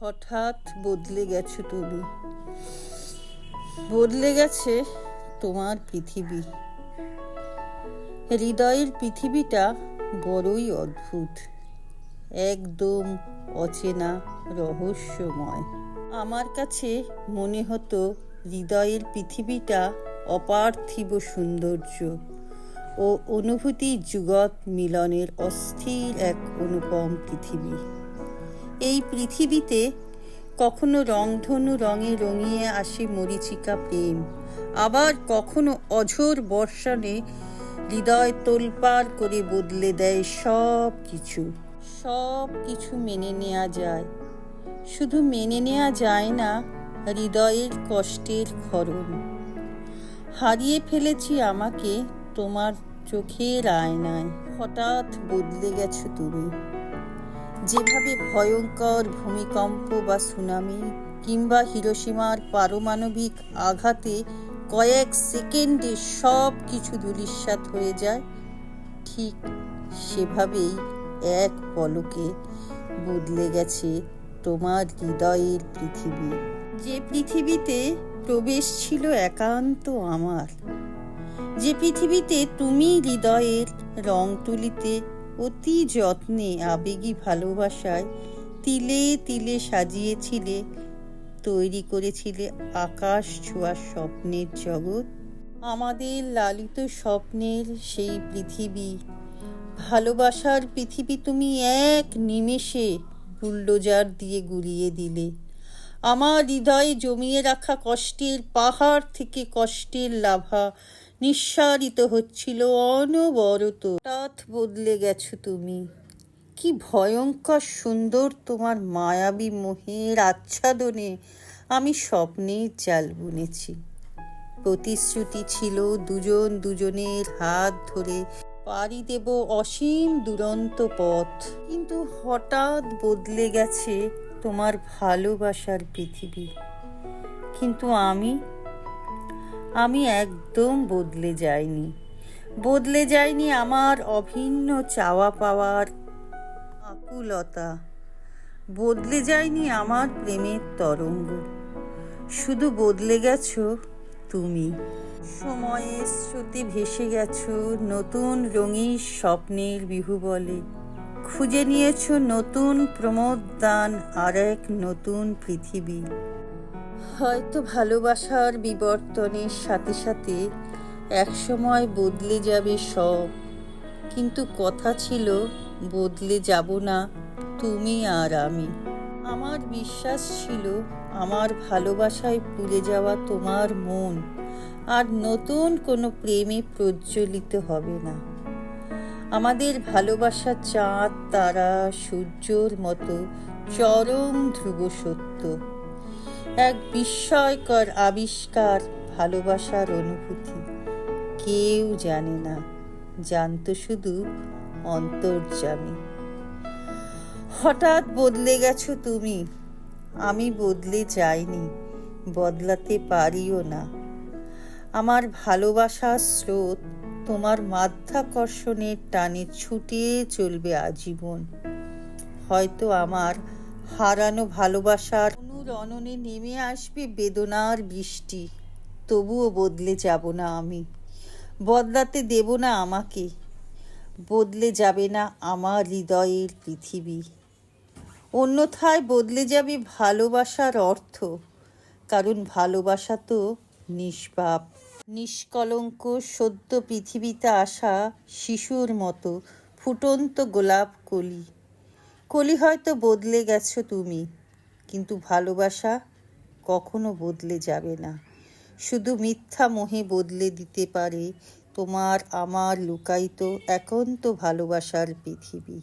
হঠাৎ বদলে গেছো তুমি। বদলে গেছে তোমার পৃথিবী। হৃদয়ের পৃথিবীটা বড়ই অদ্ভুত। একদম অচেনা, রহস্যময়। আমার কাছে মনে হতো হৃদয়ের পৃথিবীটা অপার্থিব সৌন্দর্য ও অনুভূতি যুগত মিলনের অস্থির এক অনুপম পৃথিবী। এই পৃথিবীতে কখনো রংধনু রঙে রঙিয়ে আসে মরিচিকা প্রেম। আবার কখনো অঝোর বর্ষণে হৃদয় তোলপাড় করে বদলে দেয় সব কিছু সব কিছু মেনে নেওয়া যায়। শুধু মেনে নেওয়া যায় না, হৃদয়ের কষ্টের ক্ষরণ হারিয়ে ফেলেছি আমাকে তোমার চোখের আয়নায়। হঠাৎ বদলে গেছো তুমি। যেভাবে ভয়ঙ্কর ভূমিকম্প বা সুনামি কিংবা হিরোসীমার পারমাণবিক আঘাতে কয়েক সেকেন্ডে সব কিছু ধূলিসাৎ হয়ে যায়, ঠিক সেভাবেই এক পলকে বদলে গেছে তোমার হৃদয়ের পৃথিবী। যে পৃথিবীতে প্রবেশ ছিল একান্ত আমার, যে পৃথিবীতে তুমি হৃদয়ের রং তুলিতে অতি যত্নে আবেগী ভালোবাসায় তিলে তিলে সাজিয়েছিলে, তৈরি করেছিলে আকাশ ছোঁয়ার স্বপ্নের জগৎ। আমাদের লালিত স্বপ্নের সেই পৃথিবী, ভালোবাসার পৃথিবী তুমি এক নিমেষে বুলডোজার দিয়ে গুলিয়ে দিলে। আমার হৃদয়ে জমিয়ে রাখা কষ্টের পাহাড় থেকে কষ্টের লাভা নিঃসারিত হচ্ছিল অনবরত। হঠাৎ বদলে গেছো তুমি। কি ভয়ঙ্কর সুন্দর তোমার মায়াবী মোহের আচ্ছাদনে আমি স্বপ্নের জাল বুনেছি। প্রতিশ্রুতি ছিল দুজন দুজনের হাত ধরে পাড়ি দেব অসীম দুরন্ত পথ। কিন্তু হঠাৎ বদলে গেছে তোমার ভালোবাসার পৃথিবী। কিন্তু আমি আমি একদম বদলে যাইনি। বদলে যায়নি আমার অভিন্ন চাওয়া পাওয়ার আকুলতা। বদলে যায়নি আমার প্রেমের তরঙ্গ। শুধু বদলে গেছো তুমি। সময়ের স্রোতে ভেসে গেছো নতুন রঙিন স্বপ্নের বিহু বলে। খুঁজে নিয়েছো নতুন প্রমোদদান আর এক নতুন পৃথিবী। হয়তো ভালোবাসার বিবর্তনের সাথে সাথে একসময় বদলে যাবে সব। কিন্তু কথা ছিল, বদলে যাব না তুমি আর আমি। আমার বিশ্বাস ছিল, আমার ভালোবাসায় পুড়ে যাওয়া তোমার মন আর নতুন কোনো প্রেমে প্রজ্বলিত হবে না। আমাদের ভালোবাসা চাঁদ, তারা, সূর্যর মতো চরম ধ্রুব সত্য। এক বিস্ময়কর আবিষ্কার ভালোবাসার অনুভূতি। কেউ জানে না, জানতো শুধু অন্তর্যামী হঠাৎ বদলে গেছো তুমি। আমি বদলে যাইনি, বদলাতে পারিও না। আমার ভালোবাসার স্রোত তোমার মাধ্যাকর্ষণের টানে ছুটে চলবে আজীবন। হয়তো আমার হারানো ভালোবাসার অনুরণনে নেমে আসবে বেদনার বৃষ্টি। তবুও বদলে যাব না আমি। বদলাতে দেব না আমাকে। বদলে যাবে না আমার হৃদয়ের পৃথিবী। অন্যথায় বদলে যাবে ভালোবাসার অর্থ। কারণ ভালোবাসা তো নিষ্পাপ। নিষ্কলঙ্ক, সদ্য পৃথিবীতে আসা শিশুর মতো ফুটন্ত গোলাপ কলি। কলি হয়তো বদলে গেছো তুমি, কিন্তু ভালোবাসা কখনো বদলে যাবে না। শুধু মিথ্যা মোহে বদলে দিতে পারে তোমার আমার লুকায়িত একান্ত ভালোবাসার পৃথিবী।